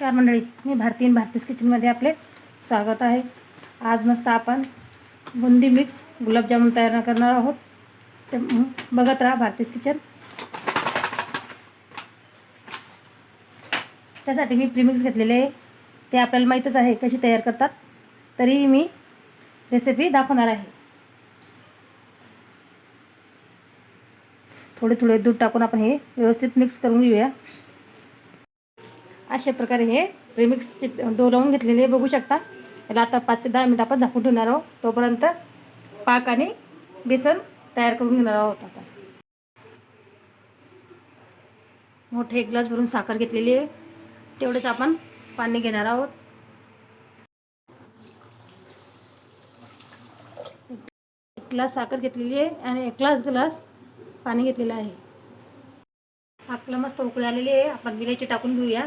नमस्कार मंडळी मी भारतीन भारतीस किचनमध्ये आपले स्वागत आहे. आज मस्त आपण बुंदी मिक्स गुलाबजामुन तयार करणार आहोत. ते बघत राहा भारतीस किचन त्यासाठी मी प्रीमिक्स घेतलेले आहे. ते आपल्याला माहीतच आहे कशी तयार करतात. तरीही मी रेसिपी दाखवणार आहे. थोडे थोडे दूध टाकून आपण हे व्यवस्थित मिक्स करून घेऊया. अशा प्रकारे हे प्रेमिक्स डो लावून घेतलेले बघू शकता. याला आता पाच ते दहा मिनिट आपण झाकून ठेवणार आहोत. तोपर्यंत पाक आणि बेसन तयार करून घेणार आहोत आता मोठे एक ग्लास भरून साखर घेतलेली आहे. तेवढेच आपण पाणी घेणार आहोत. एक ग्लास साखर घेतलेली आहे आणि एक ग्लास ग्लास पाणी घेतलेलं आहे. पाकला मस्त उकळी आलेली आहे. आपण विलायची टाकून घेऊया.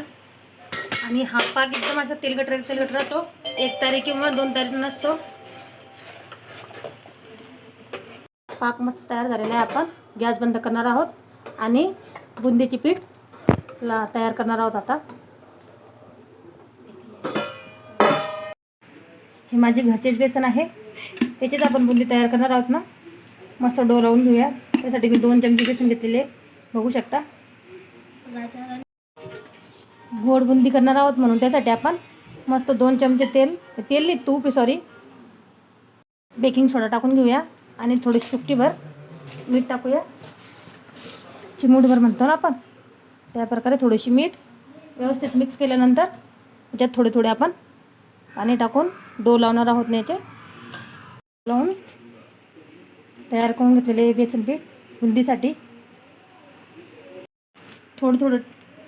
आणि हा पाक एकदम असा तेलकट तेलकट राहतो. एक तारीख किंवा दोन तारीख नसतो. पाक मस्त तयार झालेला आहे आपण. गॅस बंद करणार आहोत. आणि बुंदीची पीठ ला तयार करणार आहोत आता. हे माझे घरचेच बेसन आहे. त्याचीच आपण बुंदी तयार करणार आहोत ना. मस्त डो लावून घेऊया. त्यासाठी मी दोन चमचे बेसन घेतलेले. बघू शकता. गोड बुंदी करणार आहोत म्हणून त्यासाठी आपण मस्त दोन चमचे तेल तेल नाही तूप सॉरी बेकिंग सोडा टाकून घेऊया आणि थोडी चुटकीभर मीठ टाकूया. चिमूटभर म्हणतो ना आपण. त्या प्रकारे थोडीशी मीठ व्यवस्थित मिक्स केल्यानंतर त्याच्यात थोडे थोडे आपण पाणी टाकून डो लावणार आहोत याचे. लावून तयार करून घेतलेले बेसन पीठ बुंदीसाठी. थोडं थोडं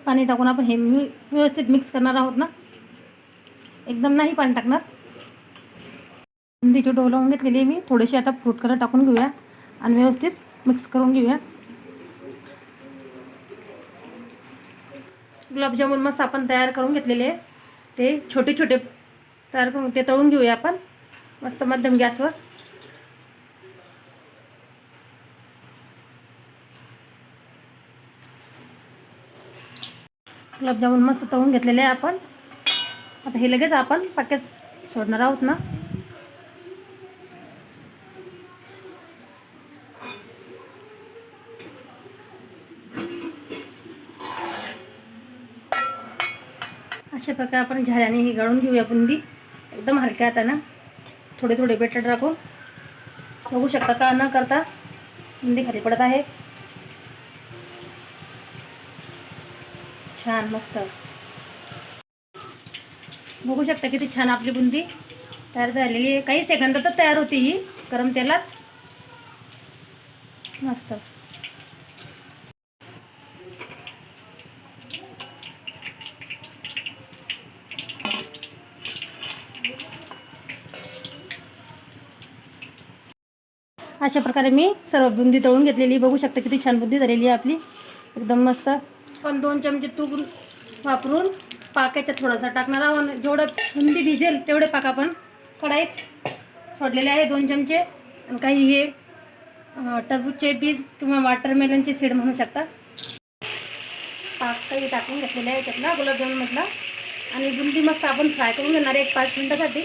पाणी टाकून आपण हे मी व्यवस्थित मिक्स करणार आहोत ना? एकदम नाही पाणी टाकणार. बुंदीची डो लावून घेतलेली आहे मी. थोडीशी आता फ्रूट कलर टाकून घेऊया आणि व्यवस्थित मिक्स करून घेऊया. गुलाबजामुन मस्त आपण तयार करून घेतलेले ते छोटे छोटे तयार करून ते तळून घेऊया आपण. मस्त मध्यम गॅसवर. गुलाबजामुन मस्त तळून घेतलेले आहे आपण. आता हे लगेच आपण पाक्यात सोडणार आहोत ना. अशा प्रकारे आपण झाऱ्याने ही गाळून घेऊया बुंदी. एकदम हलक्या हातानं. थोडे थोडे बेटर टाकून बघू शकता का न करता. बुंदी खाली पडत आहे. छान मस्त. बघू शकता किती छान आपली बुंदी तयार झालेली आहे. काही सेकंदातच तयार होती ही गरम तेलात. मस्त. अशा प्रकारे मी सर्व बुंदी तळून घेतलेली. बघू शकता किती छान बुंदी झालेली आहे आपली. एकदम मस्त. पण दोन चमचे तूप वापरून पाकाच्या थोडासा टाकणार आहोत. जेवढं बुंदी भिजेल तेवढे पाक आपण कढाईत सोडलेले आहे दोन चमचे. आणि काही हे टरबूजचे बीज किंवा वॉटरमेलनचे सीड म्हणू शकता. पाक काही टाकून घेतलेले आहे त्यातला गुलाबजामुनमधला आणि बुंदी मस्त आपण फ्राय करून घेणार आहे एक पाच मिनटासाठी.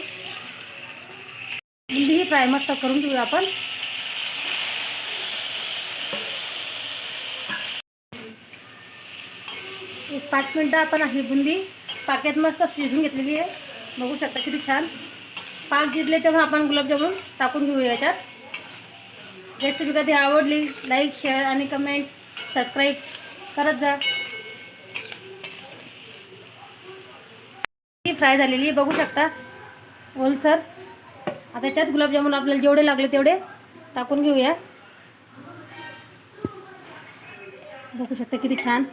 बुंदी ही फ्राय मस्त करून घेऊ आपण. एक पाच मिनटं आपण ही बुंदी. पाक्यात मस्त शिजून घेतलेली आहे. बघू शकता किती छान. पाक जिरले तेव्हा आपण गुलाबजामुन टाकून घेऊ याच्यात. रेसिपी कधी आवडली लाईक शेअर आणि कमेंट सबस्क्राईब करत जा. फ्राय झालेली आहे बघू शकता. ओलसर आता याच्यात गुलाबजामुन आपल्याला जेवढे लागले तेवढे टाकून घेऊया. बघू शकता किती छान.